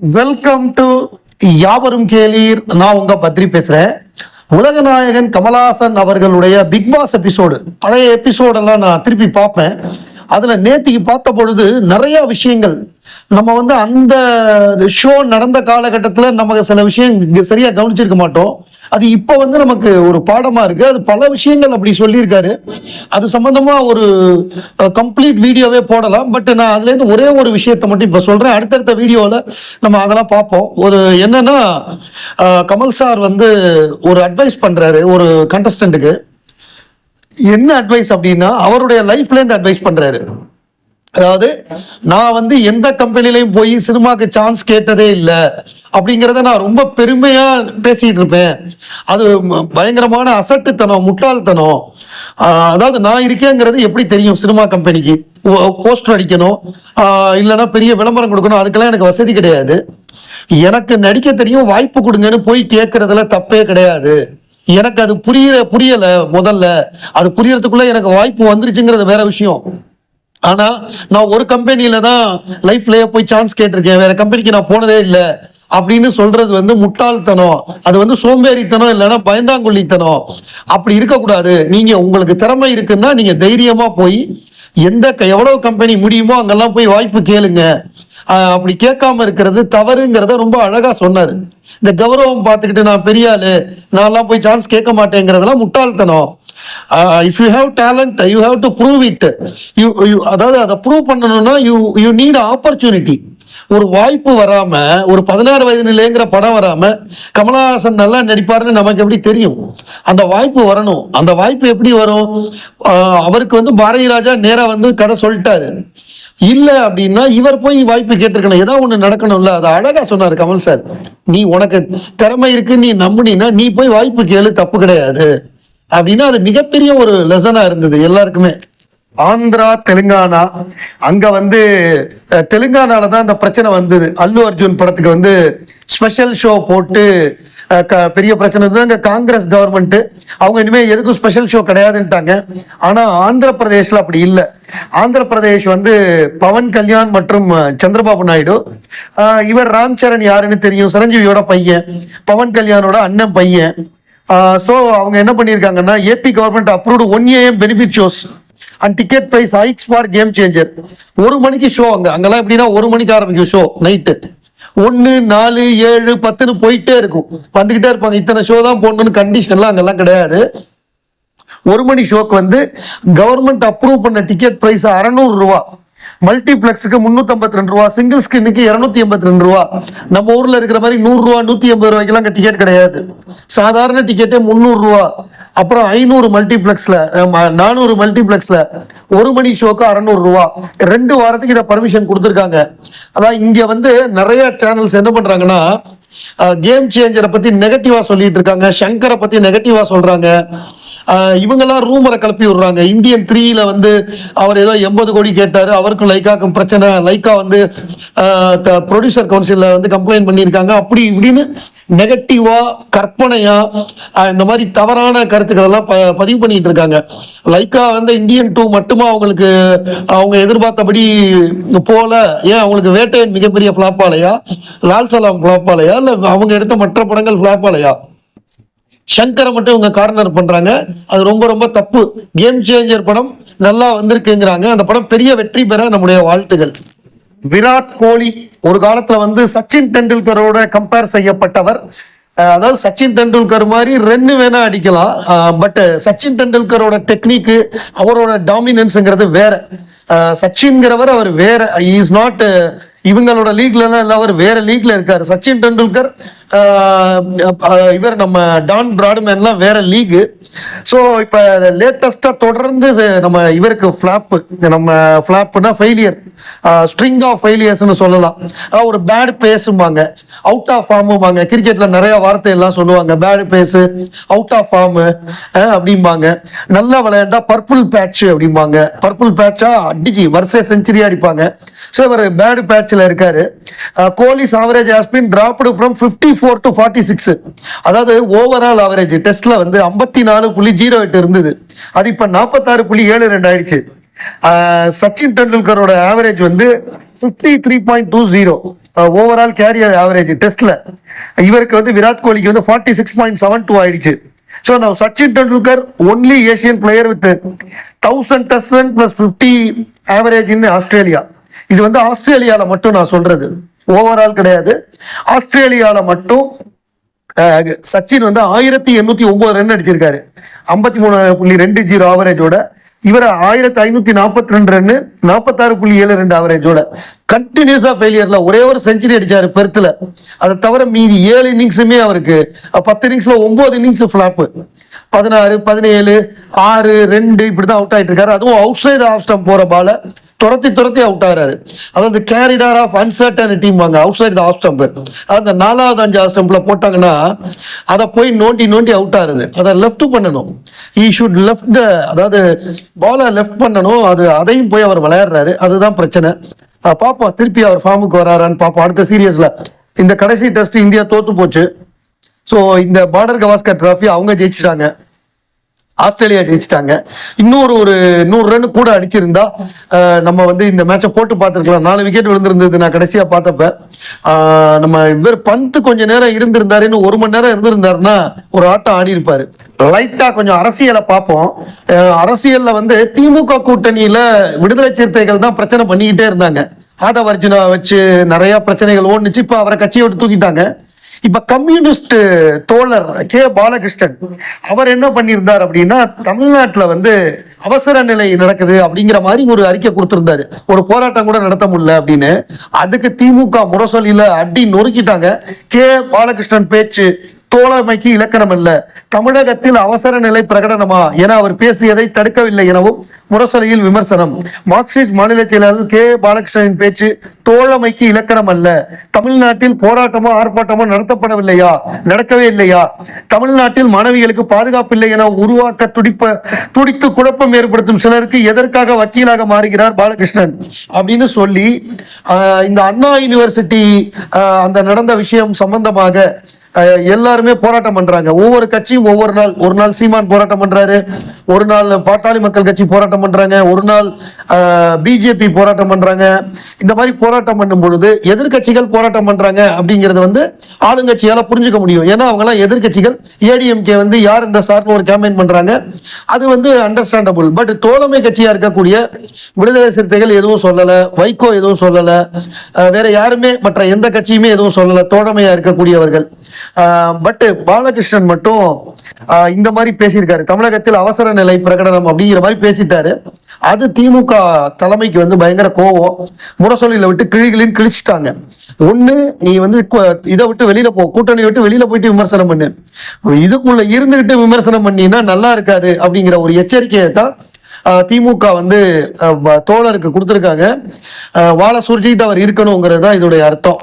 Welcome to யாவரும் கேளீர். நான் உங்க பத்ரி பேசுறேன். உலகநாயகன் கமலஹாசன் அவர்களுடைய பிக் பாஸ் எபிசோடு பழைய எபிசோடெல்லாம் நான் திருப்பி பார்ப்பேன். அதில் நேத்திக்கு பார்த்த பொழுது நிறைய விஷயங்கள். நம்ம வந்து அந்த ஷோ நடந்த காலகட்டத்தில் நமக்கு சில விஷயம் இங்கே சரியாக கவனிச்சிருக்க மாட்டோம். அது இப்போ வந்து நமக்கு ஒரு பாடமாக இருக்குது அது பல விஷயங்கள் அப்படி சொல்லியிருக்காரு. அது சம்மந்தமாக ஒரு கம்ப்ளீட் வீடியோவே போடலாம். பட் நான் அதுலேருந்து ஒரே ஒரு விஷயத்தை மட்டும் இப்போ சொல்கிறேன் அடுத்தடுத்த வீடியோவில் நம்ம அதெல்லாம் பார்ப்போம். ஒரு என்னென்னா கமல் சார் வந்து ஒரு அட்வைஸ் பண்ணுறாரு ஒரு கண்டஸ்டண்ட்டுக்கு என்ன அட்வைஸ் அப்படின்னா அவருடைய லைஃப்லேருந்து அட்வைஸ் பண்ணுறாரு அதாவது நான் வந்து எந்த கம்பெனிலையும் போய் சினிமாக்கு சான்ஸ் கேட்டதே இல்லை அப்படிங்கிறத நான் ரொம்ப பெருமையா பேசிட்டு இருப்பேன். அது பயங்கரமான அசட்டுத்தனம் முட்டாள்தனம். அதாவது நான் இருக்கேங்கிறது எப்படி தெரியும் சினிமா கம்பெனிக்கு போஸ்டர் அடிக்கணும் இல்லைன்னா பெரிய விளம்பரம் கொடுக்கணும் அதுக்கெல்லாம் எனக்கு வசதி கிடையாது. எனக்கு நடிக்க தெரியும் வாய்ப்பு கொடுங்கன்னு போய் கேட்கறதுல தப்பே கிடையாது. எனக்கு அது புரிய புரியல முதல்ல. அது புரியறதுக்குள்ள எனக்கு வாய்ப்பு வந்துருச்சுங்கிறது வேற விஷயம். ஆனா நான் ஒரு கம்பெனியில தான் லைஃப்லயே போய் சான்ஸ் கேட்டிருக்கேன். வேற கம்பெனிக்கு நான் போனதே இல்லை. அப்படின்னு சொல்றது வந்து முட்டாள்தனம். அது வந்து சோம்பேறித்தனம் இல்லைன்னா பயந்தாங்குள்ளித்தனம் அப்படி இருக்கக்கூடாது. நீங்க உங்களுக்கு திறமை இருக்குன்னா நீங்க தைரியமா போய் எந்த க- எவ்வளவு கம்பெனி முடியுமோ அங்கெல்லாம் போய் வாய்ப்பு கேளுங்க. அப்படி கேட்காம இருக்கிறது தவறுங்கிறத ரொம்ப அழகா சொன்னாரு. இந்த கௌரவம் பார்த்துக்கிட்டு நான் பெரிய ஆளு நான்லாம் போய் சான்ஸ் கேட்க மாட்டேங்கிறதெல்லாம் முட்டாள்தனம். If you have talent you have to prove it you you அதாவது அதை ப்ரூவ் பண்ணணும்னா யூ யூ நீட் ஆப்பர்ச்சுனிட்டி ஒரு வாய்ப்பு வராம ஒரு பதினாறு வயது நிலைங்கிற படம் வராம கமலஹாசன் நல்லா நடிப்பாருன்னு நமக்கு எப்படி தெரியும்? அந்த வாய்ப்பு வரணும். அந்த வாய்ப்பு எப்படி வரும்? அவருக்கு வந்து பாரதி ராஜா நேரா வந்து கதை சொல்லிட்டாரு. இல்லை அப்படின்னா இவர் போய் வாய்ப்பு கேட்டிருக்கணும். ஏதாவது ஒன்று நடக்கணும்ல. அதை அழகாக சொன்னார் கமல் சார். நீ உனக்கு திறமை இருக்கு நீ நம்புனீன்னா நீ போய் வாய்ப்பு கேளு தப்பு கிடையாது. அப்படின்னா அது மிகப்பெரிய ஒரு லெசனாக இருந்தது எல்லாருக்குமே. ஆந்திரா தெலுங்கானா அங்க வந்து தெலுங்கானால தான் இந்த பிரச்சனை வந்தது. அல்லு அர்ஜுன் படத்துக்கு வந்து ஸ்பெஷல் ஷோ போட்டு க- பெரிய பிரச்சனை இருந்தது. அங்கே காங்கிரஸ் கவர்மெண்ட்டு அவங்க இனிமேல் எதுக்கும் ஸ்பெஷல் ஷோ கிடையாதுன்ட்டாங்க. ஆனால் ஆந்திர பிரதேசில் அப்படி இல்லை. ஆந்திர பிரதேஷ் வந்து பவன் கல்யாண் மற்றும் சந்திரபாபு நாயுடு. இவர் ராம் சரண் யாருன்னு தெரியும். சிரஞ்சீவியோட பையன். பவன் கல்யாணோட அண்ணன் பையன். ஸோ அவங்க என்ன பண்ணியிருக்காங்கன்னா AP government approved one AM benefit shows and ticket price hikes for Game Changer ஒரு மணிக்கு ஷோ அங்கே. அங்கெல்லாம் எப்படின்னா ஒரு மணிக்கு ஆரம்பிக்கும் ஷோ நைட்டு ஒன்று நாலு ஏழு பத்துன்னு போயிட்டே இருக்கும். வந்துக்கிட்டே இருப்பாங்க. இத்தனை ஷோ தான் போடணும்னு கண்டிஷன்லாம் அங்கெல்லாம் கிடையாது. ஒரு மணி ஷோக்கு வந்து கவர்மெண்ட் அப்ரூவ் பண்ண டிக்கெட் ப்ரைஸ் அறநூறு ரூபா. மல்டிப்ளெக்ஸுக்கு முந்நூற்றம்பத்தி ரெண்டு ரூபா. சிங்கிள் ஸ்கின்னுக்கு இரநூத்தி எண்பத்தி ரெண்டு ரூபா. நம்ம ஊரில் இருக்கிற மாதிரி நூறுரூவா நூற்றி எண்பது ரூபாய்க்கெல்லாம் அங்கே டிக்கெட் கிடையாது. சாதாரண டிக்கெட்டே முந்நூறுரூவா அப்புறம் ஐநூறு மல்டிப்ளெக்ஸில் நானூறு மல்டிப்ளெக்ஸில் ஒரு மணி ஷோக்கு அறநூறுரூவா ரெண்டு வாரத்துக்கு இதை பர்மிஷன் கொடுத்துருக்காங்க. அதான் இங்கே வந்து நிறைய சேனல்ஸ் என்ன பண்ணுறாங்கன்னா கேம் சேஞ்சரை பற்றி நெகட்டிவாக சொல்லிட்டு இருக்காங்க. சங்கரை பற்றி நெகட்டிவாக சொல்கிறாங்க இவங்கெல்லாம் ரூமரை கிளப்பி விடுறாங்க. இந்தியன் த்ரீல வந்து அவர் ஏதோ எண்பது கோடி கேட்டாரு. அவருக்கும் லைக்காக்கும் பிரச்சனை. லைக்கா வந்து ப்ரொடியூசர் கவுன்சிலில் வந்து கம்ப்ளைண்ட் பண்ணியிருக்காங்க. அப்படி இப்படின்னு நெகட்டிவா கற்பனையா இந்த மாதிரி தவறான கருத்துக்கள் எல்லாம் ப- பதிவு பண்ணிட்டு இருக்காங்க. லைக்கா வந்து இந்தியன் டூ மட்டுமா அவங்களுக்கு அவங்க எதிர்பார்த்தபடி போல ஏன் அவங்களுக்கு வேட்டையன் மிகப்பெரிய ஃபிளாப் ஆலையா? லால் சலாம் ஃபிளாப் ஆலையா? இல்ல அவங்க எடுத்த மற்ற படங்கள் ஃபிளாப் ஆலையா? சங்கரை மட்டும் இவங்க கார்னர் பண்ணுறாங்க அது ரொம்ப ரொம்ப தப்பு. கேம் சேஞ்சர் படம் நல்லா வந்திருக்குங்கிறாங்க. அந்த படம் பெரிய வெற்றி பெற நம்முடைய வாழ்த்துகள். விராட் கோலி ஒரு காலத்தில் வந்து சச்சின் டெண்டுல்கரோட கம்பேர் செய்யப்பட்டவர். அதாவது சச்சின் டெண்டுல்கர் மாதிரி ரென்னு வேணா அடிக்கலாம். பட் சச்சின் டெண்டுல்கரோட டெக்னிக்கு அவரோட டாமினன்ஸுங்கிறது வேற. சச்சின்கிறவர் அவர் வேற. இஸ் நாட் இவங்களோட லீக்ல எல்லாம் அவர் வேற லீக்ல இருக்காரு. சச்சின் டெண்டுல்கர் இவர் நம்ம டான் பிராட்மேன்லாம் வேற லீகு. ஸோ இப்போ லேட்டஸ்டாக தொடர்ந்து நம்ம இவருக்கு ஃப்ளாப்பு நம்ம ஃப்ளாப்புனா ஃபெயிலியர் ஸ்ட்ரிங் ஆஃப் ஃபெயிலியர்ஸ்னு சொல்லலாம். அதாவது ஒரு பேட் பேஸும்பாங்க அவுட் ஆஃப் ஃபார்மும்பாங்க கிரிக்கெட்டில் நிறைய வார்த்தை எல்லாம் சொல்லுவாங்க bad phase out of form அப்படிம்பாங்க. நல்லா விளையாண்டா பர்பிள் பேட்ச் அப்படிம்பாங்க. பர்பிள் பேட்சா அடிக்கு வருஷ செஞ்சுரியாக அடிப்பாங்க. ஸோ இவர் பேட் பேட்சில் இருக்காரு. Kohli's average has been dropped from fifty four to forty six அதாவது ஓவரால் ஆவரேஜ் டெஸ்ட்ல வந்து ஐம்பத்தி நாலு புள்ளி ஜீரோ எட்டு இருந்தது. அது இப்போ நாற்பத்தாறு புள்ளி ஏழு ரெண்டு ஆயிடுச்சு. சச்சின் டெண்டுல்கரோட ஆவரேஜ் வந்து fifty three point two zero overall career average டெஸ்ட்ல இவருக்கு வந்து விராட் கோலிக்கு வந்து forty six point seven two ஆயிடுச்சு. ஸோ நான் Sachin Tendulkar only Asian player with thousand test plus fifty average in Australia இது வந்து ஆஸ்திரேலியாவில் மட்டும் நான் சொல்றது. ஓவரால் கிடையாது. ஆஸ்திரேலியாவில் மட்டும் சச்சின் வந்து ஆயிரத்தி எண்ணூத்தி ஒன்பது ரன் அடிச்சிருக்காரு. ஐம்பத்தி மூணு புள்ளி ரெண்டு ஜீரோ ஆவரேஜோட இவர் ஆயிரத்தி ஐநூத்தி நாற்பத்தி ரெண்டு ரன்னு நாற்பத்தாறு புள்ளி ஏழு ரெண்டு ஆவரேஜோட கண்டினியூஸா ஃபெயிலியர்ல ஒரே ஒரு செஞ்சுரி அடிச்சாரு பெருத்துல. அதை தவிர மீதி ஏழு இன்னிங்ஸுமே அவருக்கு. பத்து இன்னிங்ஸ்ல ஒன்பது இன்னிங்ஸ் ஃபிளாப்பு பதினாறு பதினேழு ஆறு ரெண்டு இப்படிதான் அவுட் ஆயிட்டு இருக்காரு அதுவும் அவுட் சைடு ஆஃப் ஸ்டம் போற பால துரத்தி துரத்தி அவுட் ஆகிறாரு. அதாவது கேரிடார் ஆஃப் அன்சர்டன் வாங்க அவுட் சைடு ஆஃப் ஸ்டம்ப் அந்த நாலாவது அஞ்சு ஆஃப் ஸ்டம்பில் போட்டாங்கன்னா அதை போய் நோண்டி நோண்டி அவுட் ஆகுது அதை லெஃப்ட் பண்ணணும். ஈ ஷுட் லெஃப்ட் த அதாவது பாலை லெஃப்ட் பண்ணணும். அது அதையும் போய் அவர் விளையாடுறாரு. அதுதான் பிரச்சனை. பார்ப்போம் திருப்பி அவர் ஃபார்முக்கு வராரான்னு பார்ப்போம் அடுத்த சீரியஸில் இந்த கடைசி டெஸ்ட் இந்தியா தோத்து போச்சு. ஸோ இந்த பார்டர் கவாஸ்கர் ட்ராஃபி அவங்க ஜெயிச்சிட்டாங்க. ஆஸ்திரேலியா ஜெயிச்சிட்டாங்க. இன்னொரு ஒரு நூறு ரன் கூட அடிச்சிருந்தா நம்ம வந்து இந்த மேட்சை போட்டு பார்த்துருக்கலாம். நாலு விக்கெட் விழுந்திருந்தது நான் கடைசியாக பார்த்தப்ப. நம்ம இவர் பந்து கொஞ்சம் நேரம் இருந்திருந்தாரு இன்னும் ஒரு மணி நேரம் இருந்திருந்தாருன்னா ஒரு ஆட்டம் ஆடி லைட்டாக கொஞ்சம் அரசியலை பார்ப்போம். அரசியலில் வந்து திமுக கூட்டணியில் விடுதலை சிறுத்தைகள் தான் பிரச்சனை பண்ணிக்கிட்டே இருந்தாங்க. ஆதவ அர்ஜுனா வச்சு நிறையா பிரச்சனைகள் ஓடுனுச்சு. இப்போ அவரை கட்சியை விட்டு தூக்கிட்டாங்க. இப்ப கம்யூனிஸ்ட் தோழர் கே. பாலகிருஷ்ணன் அவர் என்ன பண்ணியிருந்தார் அப்படின்னா தமிழ்நாட்டில் வந்து அவசர நிலை நடக்குது அப்படிங்கிற மாதிரி ஒரு அறிக்கை கொடுத்திருந்தாரு. ஒரு போராட்டம் கூட நடத்த முடியல அப்படின்னு. அதுக்கு திமுக முரசொலியில அடி நொறுக்கிட்டாங்க. கே. பாலகிருஷ்ணன் பேச்சு தோழமைக்கு இலக்கணம் அல்ல தமிழகத்தில் அவசர நிலை பிரகடனமா என அவர் பேசியதை தடுக்கவில்லை எனவும் முரசொலியில் விமர்சனம். மார்க்சிஸ்ட் மாநில செயலாளர் கே. பாலகிருஷ்ணனின் பேச்சு தோழமைக்கு இலக்கணம் அல்ல தமிழ்நாட்டில் போராட்டமோ ஆர்ப்பாட்டமோ நடத்தப்படவில்லையா? நடக்கவே இல்லையா? தமிழ்நாட்டில் மாணவிகளுக்கு பாதுகாப்பு இல்லை என உருவாக்க துடிப்ப துடித்து குழப்பம் ஏற்படுத்தும் சிலருக்கு எதற்காக வக்கீலாக மாறுகிறார் பாலகிருஷ்ணன்? அப்படின்னு சொல்லி இந்த அண்ணா யூனிவர்சிட்டி அந்த நடந்த விஷயம் சம்பந்தமாக எல்லாருமே போராட்டம் பண்றாங்க. ஒவ்வொரு கட்சியும் ஒவ்வொரு நாள் ஒரு நாள் சீமான் போராட்டம் பண்றாரு ஒரு நாள் பாட்டாளி மக்கள் கட்சி போராட்டம் பண்றாங்க ஒரு நாள் பிஜேபி போராட்டம் பண்றாங்க. இந்த மாதிரி போராட்டம் பண்ணும் பொழுது எதிர்க்கட்சிகள் போராட்டம் பண்றாங்க அப்படிங்கிறது வந்து ஆளுங்கட்சியால புரிஞ்சுக்க முடியும். ஏன்னா அவங்க எல்லாம் ஏடிஎம்கே வந்து யார் இந்த சார்னு ஒரு கேம்பெயின் பண்றாங்க. அது வந்து அண்டர்ஸ்டாண்டபிள் பட் தோழமை கட்சியா இருக்கக்கூடிய விடுதலை சிறுத்தைகள் எதுவும் சொல்லல வைகோ எதுவும் சொல்லல வேற யாருமே மற்ற எந்த கட்சியுமே எதுவும் சொல்லல தோழமையா இருக்கக்கூடியவர்கள். பட் பாலகிருஷ்ணன் மட்டும் இந்த மாதிரி பேசியிருக்காரு. தமிழகத்தில் அவசர நிலை பிரகடனம் அப்படிங்கிற மாதிரி பேசிட்டாரு. அது திமுக தலைமைக்கு வந்து பயங்கர கோவம். முரசொலியில விட்டு கிழிகளின் கிழிச்சிட்டாங்க. ஒண்ணு நீ வந்து கு- இதை விட்டு வெளியில போ கூட்டணி விட்டு வெளியில போயிட்டு விமர்சனம் பண்ணு. இதுக்குள்ள இருந்துகிட்டு விமர்சனம் பண்ணினா நல்லா இருக்காது அப்படிங்கிற ஒரு எச்சரிக்கையை தான் திமுக வந்து தோழருக்கு கொடுத்துருக்காங்க. வாழை சுருட்டிக்கிட்டு அவர் இருக்கணுங்கிறது தான் இதோடைய அர்த்தம்.